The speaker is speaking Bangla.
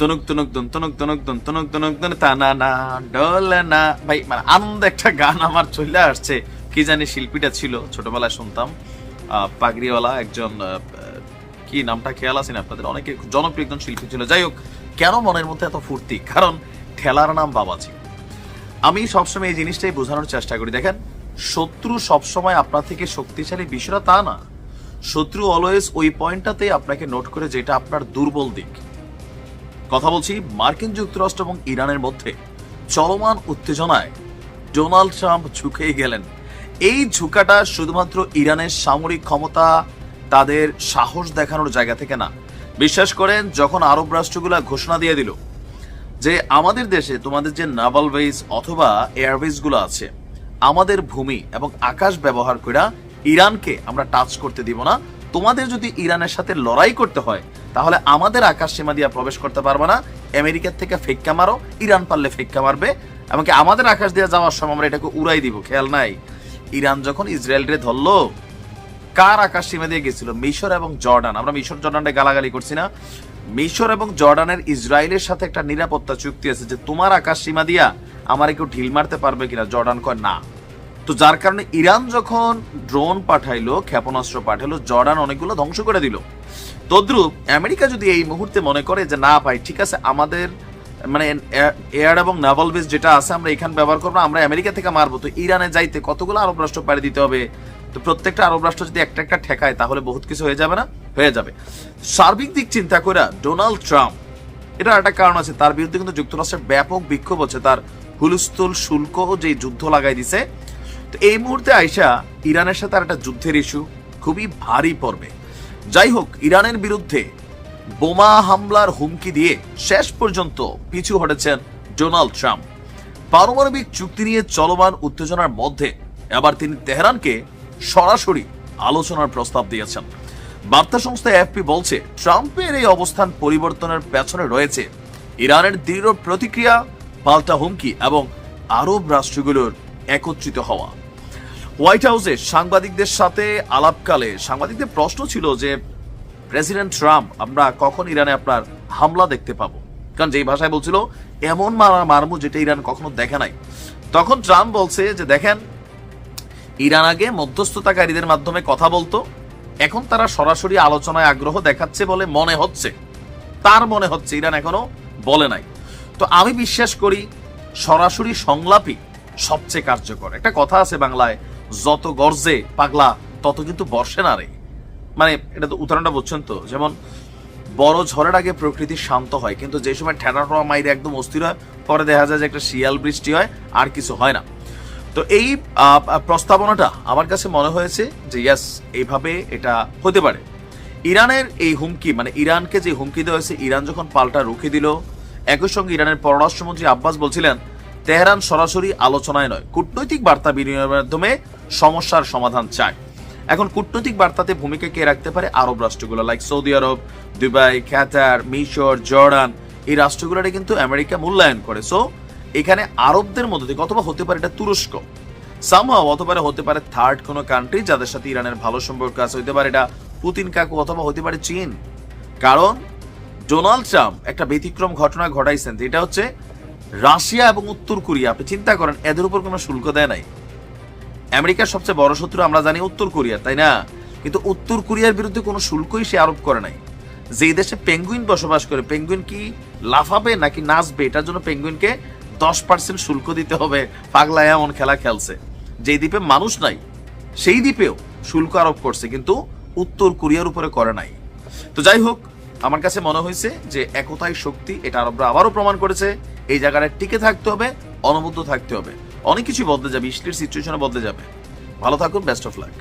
তনুক তনুক, দুন, তনুক তনুক, দুন, তনুক তনুক দুন তানা না ডলে না ভাই মানে আনন্দ একটা গান আমার চলে আসছে। কি জানি শিল্পীটা ছিল, ছোটবেলায় শুনতাম। পাগড়িওয়ালা একজন কি নামটা খেয়াল আছে না আপনাদের? অনেকে জনপ্রিয় একজন শিল্পী ছিল। যাই হোক, কেন মনের মধ্যে এত ফুর্তি? কারণ ঠেলার নাম বাবাজি আমি সবসময় এই জিনিসটাই বোঝানোর চেষ্টা করি। দেখেন, শত্রু সবসময় আপনার থেকে শক্তিশালী বিষয়টা তা না। শত্রু অলওয়েজ ওই পয়েন্টটাতে আপনাকে নোট করে যেটা আপনার দুর্বল দিক। কথা বলছি মার্কিন যুক্তরাষ্ট্র এবং ইরানের মধ্যে। চলমান উত্তেজনায় ডোনাল্ড ট্রাম্প ঝুঁকেই গেলেন। এই ঝুঁকাটা শুধুমাত্র ইরানের সামরিক ক্ষমতা, তাদের সাহস দেখানোর জায়গা থেকে না। বিশ্বাস করেন, যখন আরব রাষ্ট্রগুলা ঘোষণা দিয়ে দিল যে আমাদের দেশে তোমাদের যে নাভাল বেস অথবা এয়ারবেসগুলো আছে, আমাদের ভূমি এবং আকাশ ব্যবহার করে ইরানকে আমরা টাচ করতে দিব না। তোমাদের যদি ইরানের সাথে লড়াই করতে হয় তাহলে আমাদের আকাশ সীমা দিয়ে প্রবেশ করতে পারবে না। আমেরিকার থেকে ফেক্কা মারো, ইরান পারলে ফেক্কা মারবে। এমনকি আমাদের আকাশ দিয়ে যাওয়ার সময় আমরা এটাকে উড়াই দিব, খেয়াল নাই? ইরান যখন ইসরায়েলরে ধরলো, কার আকাশ সীমা দিয়ে গেছিল? মিশর এবং জর্ডান। আমরা মিশর জর্ডানটা গালাগালি করছি না। মিশর এবং জর্ডানের ইসরায়েলের সাথে একটা নিরাপত্তা চুক্তি আছে যে তোমার আকাশ সীমা দিয়া আমার কেউ ঢিল মারতে পারবে কিনা, জর্ডান কয় না। তো যার কারণে ইরান যখন ড্রোন পাঠাইলো, ক্ষেপণাস্ত্র পাঠাইলো, জর্ডান অনেকগুলো ধ্বংস করে দিল। তদ্রুপ আমেরিকা যদি এই মুহূর্তে মনে করে যে, না ভাই, ঠিক আছে, আমাদের মানে এয়ার এবং নাভাল বেস যেটা আছে, আমরা এখানে ব্যবহার করব, আমরা আমেরিকা থেকে মারবো। তো ইরানে যাইতে কতগুলো আরব রাষ্ট্র পাড়ি দিতে হবে? তো প্রত্যেকটা আরব রাষ্ট্র যদি একটা একটা ঠেকায়, তাহলে বহুত কিছু হয়ে যাবে না? হয়ে যাবে। সার্বিক দিক চিন্তা করে ডোনাল্ড ট্রাম্প, এটা একটা কারণ আছে, তার বিরুদ্ধে কিন্তু যুক্তরাষ্ট্রের ব্যাপক বিক্ষোভ হচ্ছে, তার হুলস্থুল শুল্ক যে যুদ্ধ লাগাই দিছে, তো এই মুহূর্তে আইসা ইরানের সাথে আর একটা যুদ্ধের ইস্যু খুবই ভারী পড়বে যাই হোক ইরানের বিরুদ্ধে বোমা হামলার হুমকি দিয়ে শেষ পর্যন্ত পিছু হটেছেন ডোনাল্ড ট্রাম্প। পারমাণবিক চুক্তি নিয়ে চলমান উত্তেজনার মধ্যে এবার তিনি তেহরানকে সরাসরি আলোচনার প্রস্তাব দিয়েছেন। বার্তা সংস্থা এফপি বলছে, ট্রাম্পের এই অবস্থান পরিবর্তনের পেছনে রয়েছে। ইরানের দৃঢ় প্রতিক্রিয়া, পাল্টা হুমকি এবং আরব রাষ্ট্রগুলোর একত্রিত হওয়া। হোয়াইট হাউসে সাংবাদিকদের সাথে আলাপকালে সাংবাদিকদের প্রশ্ন ছিল যে, প্রেসিডেন্ট ট্রাম্প, আমরা কখন ইরানে আপনার হামলা দেখতে পাবো? কারণ যেই ভাষায় বলছিল, এমন মারা মারমু যেটা ইরান কখনো দেখে নাই। তখন ট্রাম্প বলছে যে, দেখেন, ইরান আগে মধ্যস্থতাকারীদের মাধ্যমে কথা বলতো, এখন তারা সরাসরি আলোচনায় আগ্রহ দেখাচ্ছে বলে মনে হচ্ছে। তার মনে হচ্ছে ইরান এখনও বলে নাই। তো আমি বিশ্বাস করি, সরাসরি সংলাপই সবচেয়ে কার্যকর। একটা কথা আছে বাংলায় যত গর্জে পাগলা, তত কিন্তু বর্ষে না রে। মানে এটা তো উদাহরণটা বুঝছেন তো, যেমন বড় ঝড়ের আগে প্রকৃতি শান্ত হয়, কিন্তু যে সময় ঠেনা টোয়া মাইরে একদম অস্থির হয়, পরে দেখা যায় যে একটা শিয়াল বৃষ্টি হয়, আর কিছু হয় না। তো এই প্রস্তাবনাটা আমার কাছে মনে হয়েছে যে, ইয়াস এইভাবে এটা হতে পারে। ইরানের এই হুমকি মানে ইরানকে যে হুমকি দেওয়া হয়েছে, ইরান যখন পাল্টা রুখে দিল, একই সঙ্গে ইরানের পররাষ্ট্রমন্ত্রী আব্বাস বলছিলেন, তেহরান সরাসরি আলোচনায় নয়। কূটনৈতিক বার্তা বিনিময়ের মাধ্যমে সমস্যার সমাধান চায়। এখন কূটনৈতিক বার্তাতে ভূমিকা কে রাখতে পারে আরব রাষ্ট্রগুলো লাইক সৌদি আরব, দুবাই, কাতার, মিশর, জর্ডান, এই রাষ্ট্রগুলোরে কিন্তু আমেরিকা মূল্যায়ন করে। সো এখানে আরবদের মধ্যে থেকে অথবা হতে পারে এটা তুরস্ক। সামহাও অথবা হতে পারে থার্ড কোনো কান্ট্রি যাদের সাথে ইরানের ভালো সম্পর্ক আছে। হতে পারে এটা পুতিন কাকু অথবা হতে পারে চীন। কারণ ডোনাল্ড ট্রাম্প একটা ব্যতিক্রম ঘটনা ঘটাইছেন যেটা হচ্ছে রাশিয়া এবং উত্তর কোরিয়া। আপনি চিন্তা করেন, এদের উপর কোনো শুল্ক দেয় নাই। আমেরিকার সবচেয়ে বড় শত্রু আমরা জানি উত্তর কোরিয়া, তাই না? কিন্তু উত্তর কোরিয়ার বিরুদ্ধে কোনো শুল্কই সে আরোপ করে নাই। যেই দেশে পেঙ্গুইন বসবাস করে, পেঙ্গুইন কি লাফাবে নাকি নাচবে, এটার জন্য পেঙ্গুইনকে দশ পার্সেন্ট শুল্ক দিতে হবে পাগলা এমন খেলা খেলছে। যেই দ্বীপে মানুষ নাই, সেই দ্বীপেও শুল্ক আরোপ করছে, কিন্তু উত্তর কোরিয়ার উপরে করে নাই। তো যাই হোক, আমার কাছে মনে হয়েছে যে একতাই শক্তি, এটা আরবরা আবারও প্রমাণ করেছে, এই জায়গাটা টিকে থাকতে হবে, অনবদ্য থাকতে হবে। অনেক কিছু বদলে যাবে ইসলির সিচুয়েশনও বদলে যাবে। ভালো থাকুন বেস্ট অফ লাক